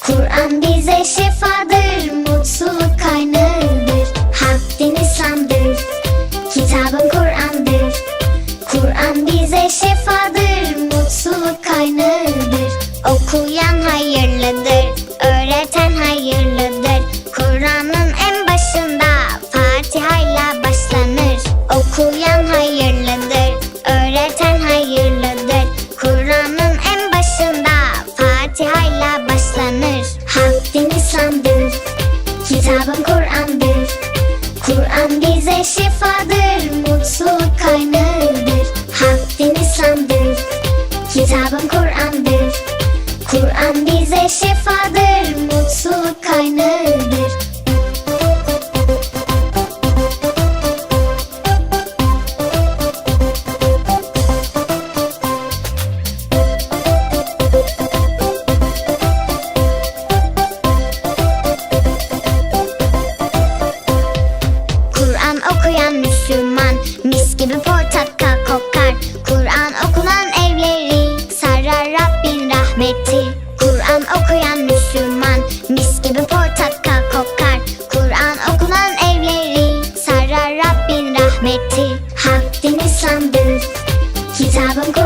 Kur'an bize şifadır, mutluluk kaynağıdır Hak din İslam'dır Kitabım Kur'an'dır Kur'an bize şifadır Kur'an okuyan Müslüman Mis gibi portakal kokar. Kur'an okunan evleri Sarar Rabbin rahmeti. Kur'an okuyan Müslüman Mis gibi portakal kokar. Kur'an okunan evleri Sarar Rabbin rahmeti. Hak din İslam'dır Kitabım Kur'an'dır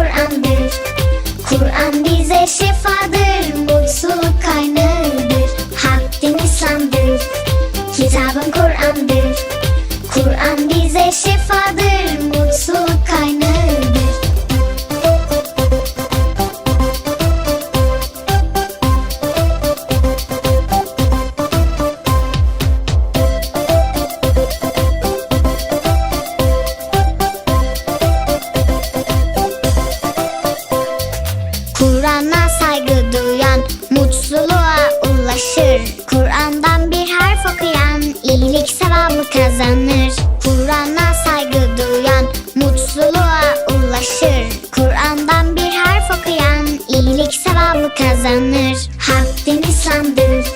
ulaşır. Kur'an'dan bir harf okuyan iyilik sevabı kazanır. Kur'an'a saygı duyan mutluluğa ulaşır. Kur'an'dan bir harf okuyan iyilik sevabı kazanır. Hak din İslam'dır.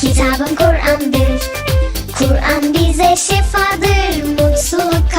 Kitabım Kur'an'dır. Kur'an bize şifadır. Mutluluk